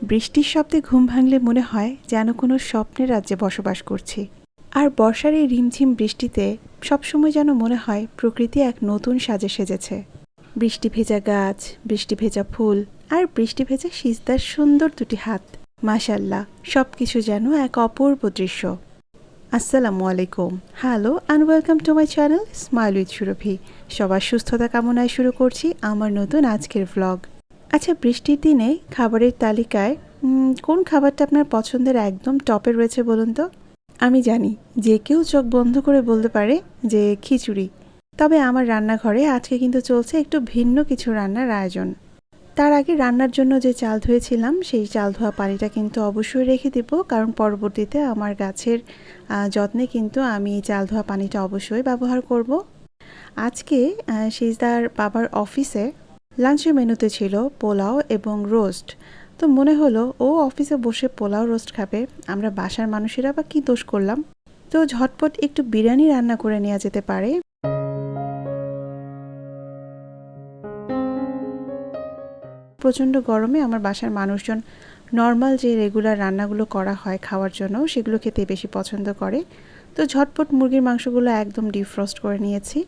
বৃষ্টির শব্দে ঘুম ভাঙলে মনে হয় যেন কোনো স্বপ্নের রাজ্যে বসবাস করছি। আর বর্ষার এই রিমঝিম বৃষ্টিতে সবসময় যেন মনে হয় প্রকৃতি এক নতুন সাজে সেজেছে। বৃষ্টি ভেজা গাছ, বৃষ্টি ভেজা ফুল, আর বৃষ্টি ভেজা সিজদার সুন্দর দুটি হাত। মাশাল্লাহ সব কিছু যেন এক অপূর্ব দৃশ্য। আসসালামু আলাইকুম। Hello and welcome to my channel smile with Surabhi সবার সুস্থতা কামনায় শুরু করছি আমার নতুন আজকের ভ্লগ আচ্ছা বৃষ্টির দিনে খাবারের তালিকায় কোন খাবারটা আপনার পছন্দের একদম টপে রয়েছে বলুন তো? আমি জানি যে কেউ চোখ বন্ধ করে বলতে পারে যে খিচুড়ি, তবে আমার রান্নাঘরে আজকে কিন্তু চলছে একটু ভিন্ন কিছু রান্নার আয়োজন। তার আগে রান্নার জন্য যে চাল ধুয়েছিলাম, সেই চাল ধোয়া পানিটা কিন্তু অবশ্যই রেখে দেব, কারণ পরবর্তীতে আমার গাছের যত্নে কিন্তু আমি এই চাল ধোয়া পানিটা অবশ্যই ব্যবহার করব। আজকে সিজদার বাবার অফিসে লাঞ্চের মেনুতে ছিল পোলাও এবং রোস্ট। তো মনে হলো, ও অফিসে বসে পোলাও রোস্ট খাবে। আমরা বাসার মানুষেরা বা কী দোষ করলাম? তো ঝটপট একটু বিরিয়ানি রান্না করে নেওয়া যেতে পারে। প্রচণ্ড গরমে আমার বাসার মানুষজন নর্মাল যে রেগুলার রান্নাগুলো করা হয় খাওয়ার জন্য, সেগুলো খেতে বেশি পছন্দ করে। তো ঝটপট মুরগির মাংসগুলো একদম ডিফ্রস্ট করে নিয়েছি।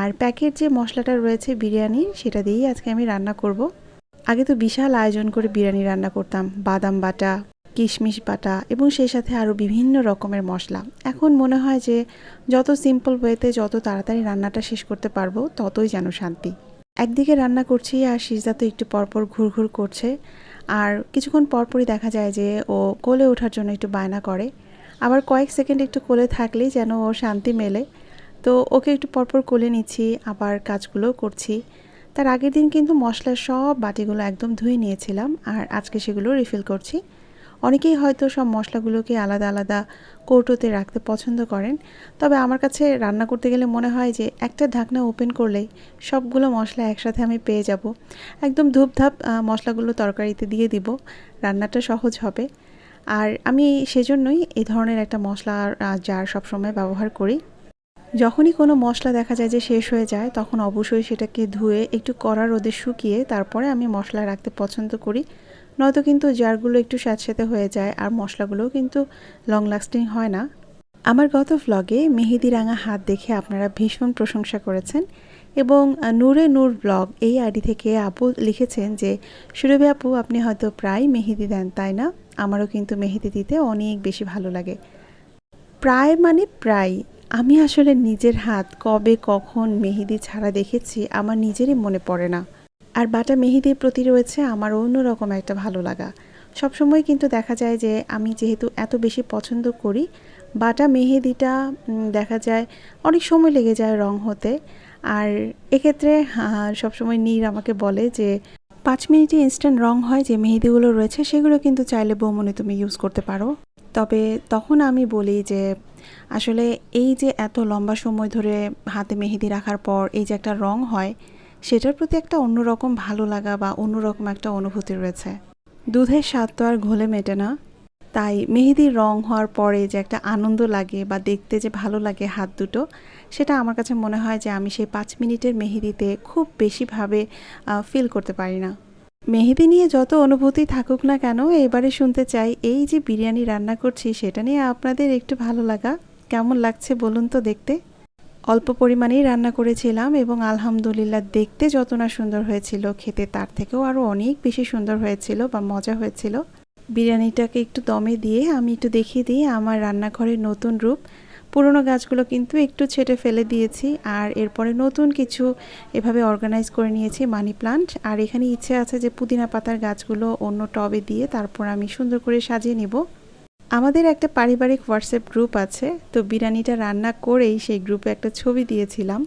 আর প্যাকেট যে মশলাটা রয়েছে বিরিয়ানি, সেটা দিয়েই আজকে আমি রান্না করব। আগে তো বিশাল আয়োজন করে বিরিয়ানি রান্না করতাম, বাদাম বাটা, কিশমিশ বাটা এবং সেই সাথে আরও বিভিন্ন রকমের মশলা। এখন মনে হয় যে যত সিম্পল ওয়েতে যত তাড়াতাড়ি রান্নাটা শেষ করতে পারব, ততই যেন শান্তি। একদিকে রান্না করছি আর সিজদা তো একটু পরপর ঘুরঘুর করছে। আর কিছুক্ষণ পরপরই দেখা যায় যে ও কোলে ওঠার জন্য একটু বায়না করে। আবার কয়েক সেকেন্ড একটু কোলে থাকলেই যেন ও শান্তি মেলে। তো ওকে একটু পরপর কোলে নিচ্ছি, আবার কাজগুলোও করছি। তার আগের দিন কিন্তু মশলার সব বাটিগুলো একদম ধুয়ে নিয়েছিলাম, আর আজকে সেগুলো রিফিল করছি। অনেকেই হয়তো সব মশলাগুলোকে আলাদা আলাদা কৌটোতে রাখতে পছন্দ করেন, তবে আমার কাছে রান্না করতে গেলে মনে হয় যে একটা ঢাকনা ওপেন করলেই সবগুলো মশলা একসাথে আমি পেয়ে যাব। একদম ধূপধাপ মশলাগুলো তরকারিতে দিয়ে দিব, রান্নাটা সহজ হবে। আর আমি সেজন্যই এই ধরনের একটা মশলার আহ, জার সবসময় ব্যবহার করি। যখনই কোনো মশলা দেখা যায় যে শেষ হয়ে যায় তখন অবশ্যই সেটাকে ধুয়ে একটু কড়া রোদে শুকিয়ে তারপরে আমি মশলা রাখতে পছন্দ করি। নয়তো কিন্তু জারগুলো একটু স্যাঁতস্যাঁতে হয়ে যায় আর মশলাগুলোও কিন্তু লং লাস্টিং হয় না। আমার গত ভ্লগে মেহেদি রাঙা হাত দেখে আপনারা ভীষণ প্রশংসা করেছেন। এবং নূরে নূর ব্লগ এই আইডি থেকে আপু লিখেছেন যে, সুরভি আপু, আপনি হয়তো প্রায় মেহেদি দেন, তাই না? আমারও কিন্তু মেহেদি দিতে অনেক বেশি ভালো লাগে। প্রায় মানে প্রায়। আমি আসলে নিজের হাত কবে কখন মেহেদি ছাড়া দেখেছি আমার নিজেরই মনে পড়ে না। আর বাটা মেহেদির প্রতি রয়েছে আমার অন্যরকম একটা ভালো লাগা। সবসময় কিন্তু দেখা যায় যে, আমি যেহেতু এত বেশি পছন্দ করি, বাটা মেহেদিটা দেখা যায় অনেক সময় লেগে যায় রং হতে। আর এক্ষেত্রে সবসময় নীর আমাকে বলে যে, পাঁচ মিনিটে ইনস্ট্যান্ট রং হয়, যে মেহেদিগুলো রয়েছে, সেগুলো কিন্তু চাইলে বৌমনে তুমি ইউজ করতে পারো। তবে তখন আমি বলি যে, আসলে এই যে এত লম্বা সময় ধরে হাতে মেহেদি রাখার পর এই যে একটা রং হয়, সেটার প্রতি একটা অন্যরকম ভালো লাগা বা অন্যরকম একটা অনুভূতি রয়েছে। দুধের স্বাদ তো আর ঘোলে মেটে না। তাই মেহেদির রং হওয়ার পরে যে একটা আনন্দ লাগে বা দেখতে যে ভালো লাগে হাত দুটো সেটা আমার কাছে মনে হয় যে আমি সেই পাঁচ মিনিটের মেহেদিতে খুব বেশিভাবে ফিল করতে পারি না। মেহেদি নিয়ে যত অনুভূতি থাকুক না কেন, এবারে শুনতে চাই এই যে বিরিয়ানি রান্না করছি সেটা নিয়ে আপনাদের একটু ভালো লাগা। কেমন লাগছে বলুন তো দেখতে? অল্প পরিমাণেই রান্না করেছিলাম এবং আলহামদুলিল্লাহ দেখতে যত না সুন্দর হয়েছিল, খেতে তার থেকেও আরও অনেক বেশি সুন্দর হয়েছিল বা মজা হয়েছিল। বিরিয়ানিটাকে একটু দমে দিয়ে আমি একটু দেখিয়ে দিই আমার রান্নাঘরের নতুন রূপ। পুরনো গাছগুলো কিন্তু একটু ছেটে ফেলে দিয়েছি আর এরপরে নতুন কিছু এভাবে অর্গানাইজ করে নিয়েছি মানি প্লান্ট আর এখানে ইচ্ছে আছে যে পুদিনা পাতার গাছগুলো অন্য টবে দিয়ে তারপর আমি সুন্দর করে সাজিয়ে নেব। আমাদের একটা পারিবারিক হোয়াটসঅ্যাপ গ্রুপ আছে, তো বিরিয়ানিটা রান্না করেই সেই গ্রুপে একটা ছবি দিয়েছিলাম।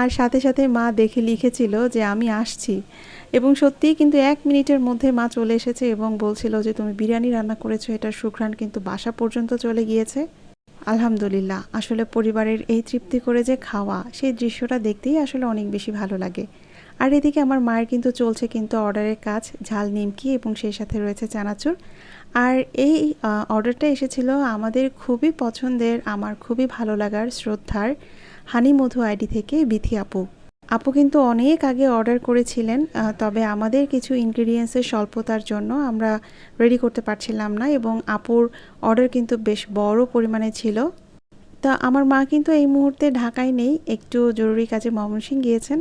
আর সাথে সাথে মা দেখে লিখেছিল যে আমি আসছি। এবং সত্যিই কিন্তু এক মিনিটের মধ্যে মা চলে এসেছে এবং বলছিল যে, তুমি বিরিয়ানি রান্না করেছ, এটার সুঘ্রাণ কিন্তু বাসা পর্যন্ত চলে গিয়েছে। আলহামদুলিল্লাহ, আসলে পরিবারের এই তৃপ্তি করে যে খাওয়া, সেই দৃশ্যটা দেখতেই আসলে অনেক বেশি ভালো লাগে। আর এদিকে আমার মায়ের কিন্তু চলছে কিন্তু অর্ডারের কাজ, ঝাল, নিমকি এবং সেই সাথে রয়েছে চানাচুর। আর এই অর্ডারটা এসেছিল আমাদের খুবই পছন্দের, আমার খুবই ভালো লাগার শ্রদ্ধার হানি মধু আইডি থেকে বিথি আপু। আপু কিন্তু অনেক আগে অর্ডার করেছিলেন তবে আমাদের কিছু ইনগ্রিডিয়েন্টসের স্বল্পতার জন্য আমরা রেডি করতে পারছিলাম না এবং আপুর অর্ডার কিন্তু বেশ বড় পরিমাণে ছিল। তা আমার মা কিন্তু এই মুহূর্তে ঢাকায় নেই, একটু জরুরি কাজে ময়মনসিং গিয়েছেন।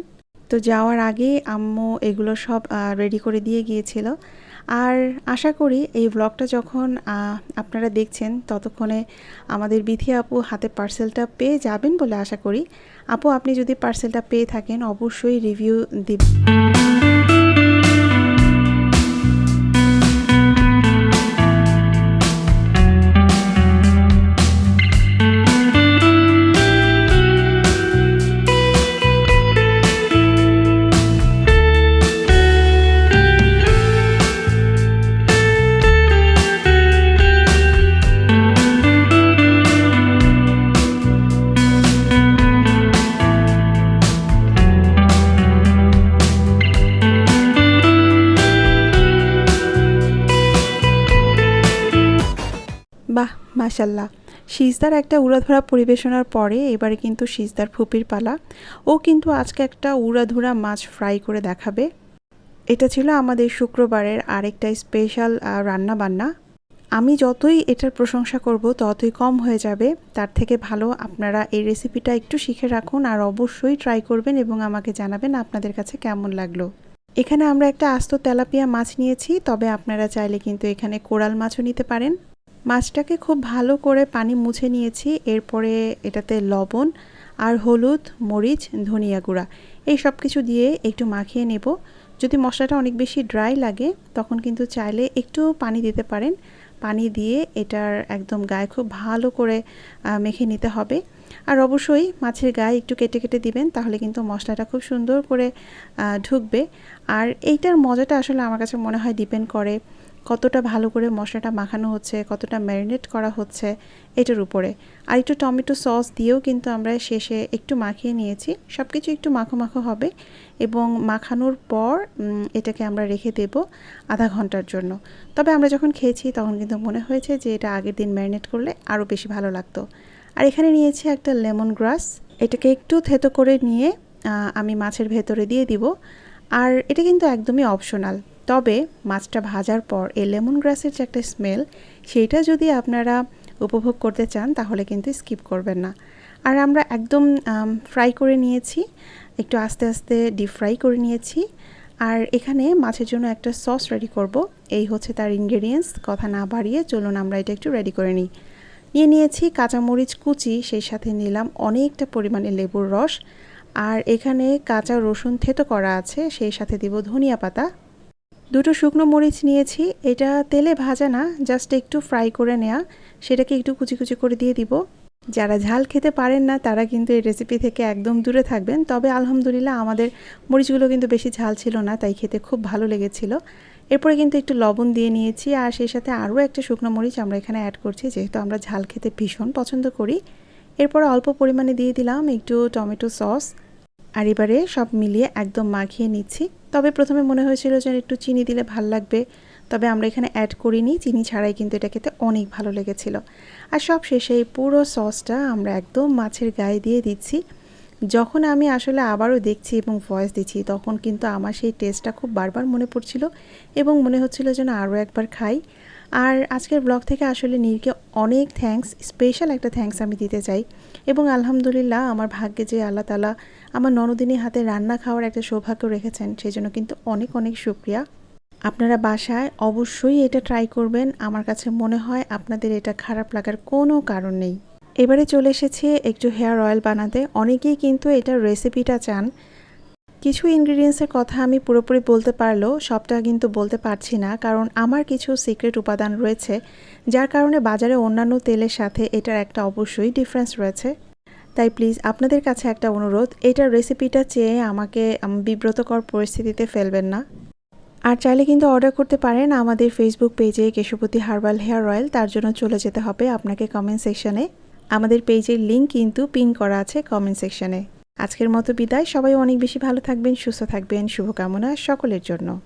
তো যাওয়ার আগে আম্মু এগুলো সব রেডি করে দিয়ে গিয়েছিল। আর আশা করি এই ব্লগটা যখন আপনারা দেখছেন, ততক্ষণে আমাদের বিথি আপু হাতে পার্সেলটা পেয়ে যাবেন বলে আশা করি। আপু, আপনি যদি পার্সেলটা পেয়ে থাকেন, অবশ্যই রিভিউ দিবেন। মাশাল্লাহ সিজদার একটা উড়াধুরা পরিবেশনার পরে এবারে কিন্তু সিজদার ফুপির পালা। ও কিন্তু আজকে একটা উড়াধুরা মাছ ফ্রাই করে দেখাবে। এটা ছিল আমাদের শুক্রবারের আরেকটা স্পেশাল রান্না বান্না আমি যতই এটার প্রশংসা করব, ততই কম হয়ে যাবে। তার থেকে ভালো আপনারা এই রেসিপিটা একটু শিখে রাখুন আর অবশ্যই ট্রাই করবেন এবং আমাকে জানাবেন আপনাদের কাছে কেমন লাগল। এখানে আমরা একটা আস্ত তেলাপিয়া মাছ নিয়েছি, তবে আপনারা চাইলে কিন্তু এখানে কোরাল মাছও নিতে পারেন। মাছটাকে খুব ভালো করে পানি মুছে নিয়েছি। এরপরে এটাতে লবণ আর হলুদ, মরিচ, ধনিয়া গুঁড়া এই সব কিছু দিয়ে একটু মাখিয়ে নেব। যদি মশলাটা অনেক বেশি ড্রাই লাগে, তখন কিন্তু চাইলে একটু পানি দিতে পারেন। পানি দিয়ে এটার একদম গায়ে খুব ভালো করে মেখে নিতে হবে। আর অবশ্যই মাছের গায়ে একটু কেটে কেটে দিবেন, তাহলে কিন্তু মশলাটা খুব সুন্দর করে ঢুকবে। আর এইটার মজাটা আসলে আমার কাছে মনে হয় ডিপেন্ড করে কতটা ভালো করে মশলাটা মাখানো হচ্ছে, কতটা ম্যারিনেট করা হচ্ছে এটার উপরে। আর একটু টমেটো সস দিয়েও কিন্তু আমরা শেষে একটু মাখিয়ে নিয়েছি। সব কিছু একটু মাখো মাখো হবে এবং মাখানোর পর এটাকে আমরা রেখে দেব আধা ঘণ্টার জন্য। তবে আমরা যখন খেয়েছি তখন কিন্তু মনে হয়েছে যে এটা আগের দিন ম্যারিনেট করলে আরও বেশি ভালো লাগতো। আর এখানে নিয়েছি একটা লেমন গ্রাস এটাকে একটু থেতো করে নিয়ে আমি মাছের ভেতরে দিয়ে দিব। আর এটা কিন্তু একদমই অপশনাল তবে মাছটা ভাজার পর এই লেমন গ্রাসের যে একটা স্মেল সেইটা যদি আপনারা উপভোগ করতে চান, তাহলে কিন্তু স্কিপ করবেন না। আর আমরা একদম ফ্রাই করে নিয়েছি, একটু আস্তে আস্তে ডিপ ফ্রাই করে নিয়েছি। আর এখানে মাছের জন্য একটা সস রেডি করব। এই হচ্ছে তার ইনগ্রেডিয়েন্টস কথা না বাড়িয়ে চলুন আমরা এটা একটু রেডি করে নিই। নিয়ে নিয়েছি কাঁচামরিচ কুচি, সেই সাথে নিলাম অনেকটা পরিমাণে লেবুর রস। আর এখানে কাঁচা রসুন থেতো করা আছে, সেই সাথে দিব ধনিয়া পাতা। দুটো শুকনো মরিচ নিয়েছি। এটা তেলে ভাজা না জাস্ট একটু ফ্রাই করে নেওয়া সেটাকে একটু কুচি কুচি করে দিয়ে দিব। যারা ঝাল খেতে পারেন না, তারা কিন্তু এই রেসিপি থেকে একদম দূরে থাকবেন। তবে আলহামদুলিল্লাহ আমাদের মরিচগুলো কিন্তু বেশি ঝাল ছিল না, তাই খেতে খুব ভালো লেগেছিল। এরপরে কিন্তু একটু লবণ দিয়ে নিয়েছি, আর সেই সাথে আরও একটা শুকনো মরিচ আমরা এখানে অ্যাড করছি, যেহেতু আমরা ঝাল খেতে ভীষণ পছন্দ করি। এরপরে অল্প পরিমাণে দিয়ে দিলাম একটু টমেটো সস। আর এবারে সব মিলিয়ে একদম মাখিয়ে নিচ্ছি। তবে প্রথমে মনে হয়েছিল যে একটু চিনি দিলে ভালো লাগবে। তবে আমরা এখানে অ্যাড করিনি, চিনি ছাড়াই কিন্তু এটা খেতে অনেক ভালো লেগেছিল। আর সব শেষে এই পুরো সসটা আমরা একদম মাছের গায়ে দিয়ে দিচ্ছি। যখন আমি আসলে আবারও দেখছি এবং ভয়েস দিচ্ছি, তখন কিন্তু আমার সেই টেস্টটা খুব বারবার মনে পড়ছিল এবং মনে হচ্ছিল যেন আরও একবার খাই। আর আজকের ব্লগ থেকে আসলে নীরকে অনেক থ্যাঙ্কস স্পেশাল একটা থ্যাঙ্কস আমি দিতে চাই। এবং আলহামদুলিল্লাহ আমার ভাগ্যে যে আল্লাহ তালা আমার ননদিনীর হাতে রান্না খাওয়ার একটা সৌভাগ্য রেখেছেন, সেই জন্য কিন্তু অনেক অনেক শুক্রিয়া। আপনারা বাসায় অবশ্যই এটা ট্রাই করবেন। আমার কাছে মনে হয় আপনাদের এটা খারাপ লাগার কোনো কারণ নেই। এবারে চলে এসেছে একটু হেয়ার অয়েল বানাতে। অনেকেই কিন্তু এটার রেসিপিটা চান। কিছু ইনগ্রিডিয়েন্টসের কথা আমি পুরোপুরি বলতে পারলেও সবটা কিন্তু বলতে পারছি না, কারণ আমার কিছু সিক্রেট উপাদান রয়েছে, যার কারণে বাজারে অন্যান্য তেলের সাথে এটার একটা অবশ্যই ডিফারেন্স রয়েছে। তাই প্লিজ আপনাদের কাছে একটা অনুরোধ, এটার রেসিপিটা চেয়ে আমাকে বিব্রতকর পরিস্থিতিতে ফেলবেন না। আর চাইলে কিন্তু অর্ডার করতে পারেন আমাদের ফেসবুক পেজে কেশবতী হার্বাল হেয়ার অয়েল তার জন্য চলে যেতে হবে আপনাকে কমেন্ট সেকশানে আমাদের পেজের লিঙ্ক কিন্তু পিন করা আছে কমেন্ট সেকশনে আজকের মতো বিদায়। সবাই অনেক বেশি ভালো থাকবেন সুস্থ থাকবেন। শুভকামনা সকলের জন্য।